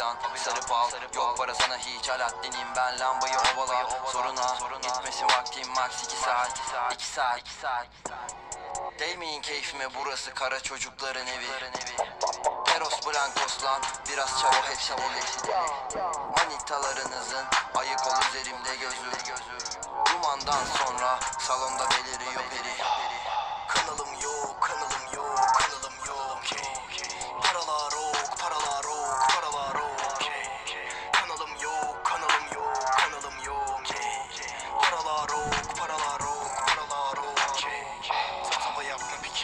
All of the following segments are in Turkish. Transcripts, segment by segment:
lan Sarı bal. Yok para sana hiç. Alaaddin'im ben lambayı ovala. Soruna Gitmesi vaktim max 2 saat. 2 saat. 2 saat. Değmeyin keyfime? Burası kara çocukların evi. Eros Blancos lan. Biraz çabuk hepsi deli Manitalarınızın ayık ol üzerimde gözü. Dumandan sonra salonda beliriyor peri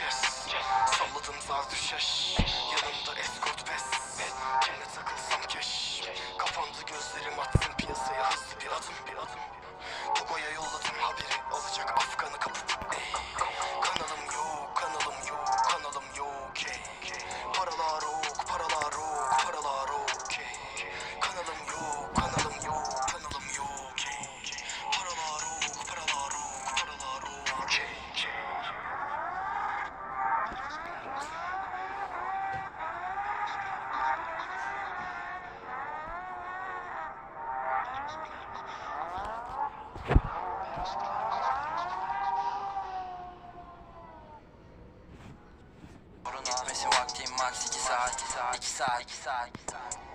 kez Salladım zar düşeş Yanımda escort pes Kimle takılsam keş. Kapandı gözlerim attım piyasaya hızlı bir adım bir adım. Togo'ya yolladım haberi alacak Afgan'ı Gitmesi vaktim max 2 saat 2 saat 2 saat 2 saat